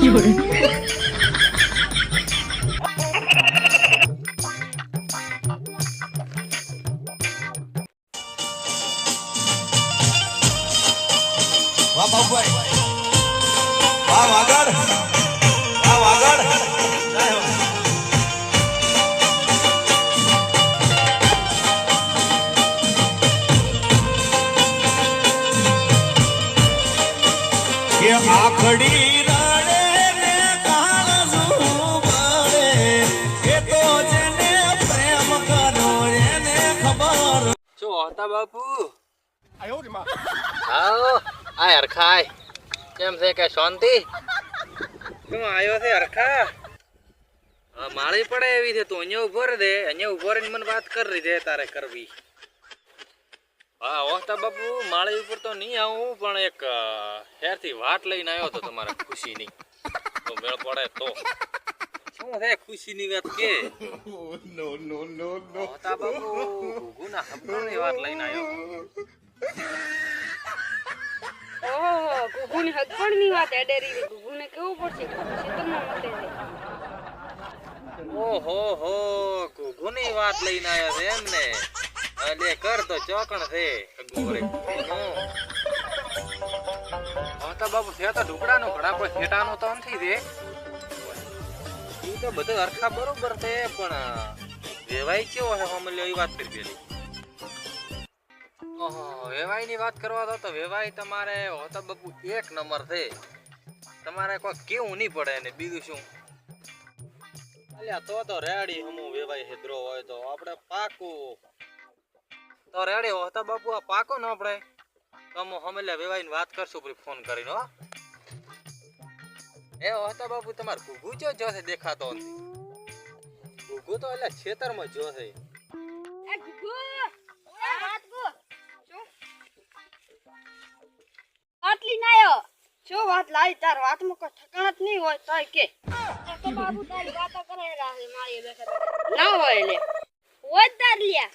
有人。વાહ બાપુભાઈ વાહ વાગડ વાહ વાગડ કે આખડી હતા બાપુ. આવો. આ હરખાય કેમ છે કે શાંતિ? શું આવ્યો છે હરખા? માળી પડે એવી છે તું અહીંયા ઊભો રહે દે. અહીંયા ઊભો રહીને મને વાત કરી દે તારે કરવી. હા ઓસ્તા બાપુ માળી ઉપર તો નહીં આવું પણ એક હેરથી વાટ લઈને આવ્યો હતો તમારા ખુશીની. તો મેળ પડે તો. શું છે ખુશીની વાત કે ઓસ્તા બાપુ ઘુઘુના હબ્બાની વાત લઈને આવ્યો ઓહો ગુગુની હગપણની વાત એડેરી છે ગુગુને કેવું પડશે ખેતરમાં મતે છે ઓહો હો ઘુઘુની વાત લઈને આવ્યો છે એમ ને અલે કર તો ચોકણ છે ગોરે તો બાબુ છે તો ઢુકડાનો ઘણા કોઈ ફેટાનો તો નથી દે એ તો બધા હરખા બરોબર છે, પણ વેવાય કેવો છે હમલ્યો એ વાત કરી પેલી. ઓહો વેવાઈ ની વાત કરવા તો વેવાઈ તમારે હોતા બાપુ એક નંબર છે. તમારે કોઈ કેવું નહીં પડે ને બીજું શું? અલ્યા, તો તો રેડી હમું વેવાઈ હેદરો હોય તો. આપણે પાકું. તો રેડી હોતા બાપુ આ પાકો ન આપણે તો હું હમેલા વેવાઈને વાત કરશું, પછી ફોન કરીને, હો. એ હોતા બાપુ તમાર ઘુઘુ જો છે દેખાતો નથી. ઘુઘુ તો એટલે ખેતરમાં જો છે એ ગુગુ એ વાત ગો શું? આટલી નાયો શું વાત લાવી તાર વાતમાં કોઈ ઠકાણ જ નહીં હોય તોય કે. તો બાપુ તારી વાતો કરે છે મારી બેઠા ના હોય લે હોય જ તાર લ્યા.